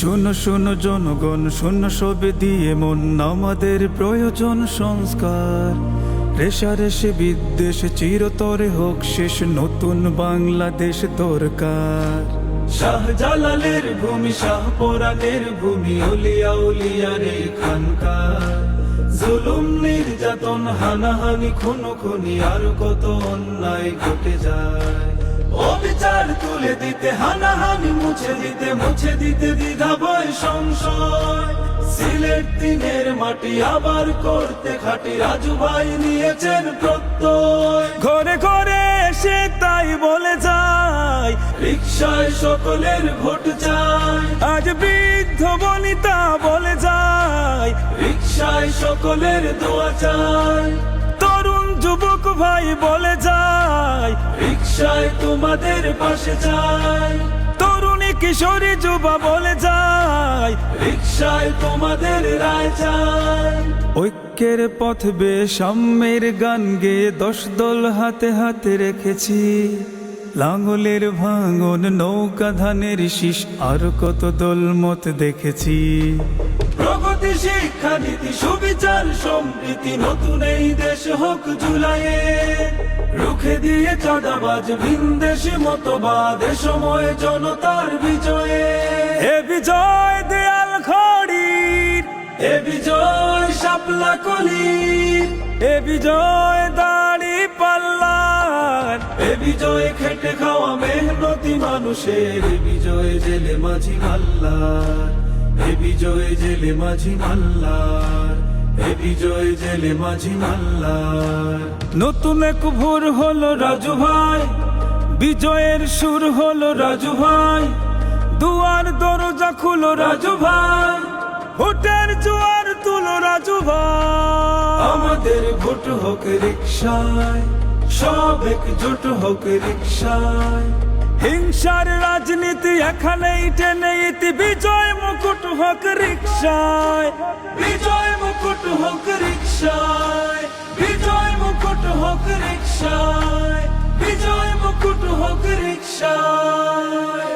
শোনো জনগণ শূন্য সবে দিয়ে মন। আমাদের প্রয়োজন সংস্কার। রেশারেশে বিদ্বেষ চিরতরে হোক শেষ। নতুন বাংলাদেশ দরকার। শাহজালালের ভূমি শাহ শাহপরানের ভূমি উলিয়া উলিয়ারে খানকার। জুলুম, নির্যাতন, হানাহানি খুন খুনি আর কত অন্যায় ঘটে যায়। তুলে দিতে হানাহানি মুছে দিতে মুছে দিতে দ্বিধা ভয় সংশয়। সিলেট দিনের মাটি আবার করতে খাটি রাজু ভাই নিয়েছেন প্রত্যয়। ঘরে ঘরে এসে তাই বলে যায় রিক্সায় সকলের ভোট চাই আজ বৃদ্ধ বনিতা বলে যায় রিক্সায় সকলের দোয়া তরুণ যুবক ভাই বলে যায় রিক্সায় তোমাদের পাশে চাই। তরুণী কিশোরী যুবা বলে যায় রিক্সায় তোমাদের রায় চাই। ঐক্যের পথ বে সাম্যের গান গেয়ে দশ দল হাতে হাতে রেখেছি। লাঙ্গলের ভাঙন নৌকা ধানের শীষ আর কত দল মত দেখেছি। প্রগতি শিক্ষা নীতি সুবিচার সম্প্রীতি নতুন এই দেশ হোক জুলাইয়ে। রুখে দিয়ে চাঁদাবাজ ভিনদেশি মতবাদ সময় জনতার বিজয়ে। এ বিজয় দেয়াল খড়ির। এ বিজয় শাপলা কলির। এ বিজয় দাড়ি পাল্লার। এ বিজয় খেটে খাওয়া মেহনতি মানুষের বিজয় জেলে মাঝি মাল্লার। এ বিজয় জেলে মাঝি মাল্লার এ বিজয় জেলে মাঝি মাল্লার। নতুন এক ভোর হলো রাজু ভাই বিজয়ের সুর হলো রাজু ভাই দুয়ার দরজা খুলো রাজু ভাই ভোটের জোয়ার তুলো রাজু ভাই। আমাদের ভোট হোক রিক্সায় সব একজোট হোক রিক্সায় হিংসার রাজনীতি এখানেই টেনে ইতি। বিজয় মুকুট হোক রিক্সায় বিজয় মুকুট হোক রিক্সায় বিজয় মুকুট হোক রিক্সায় বিজয় মুকুট হোক রিক্সায়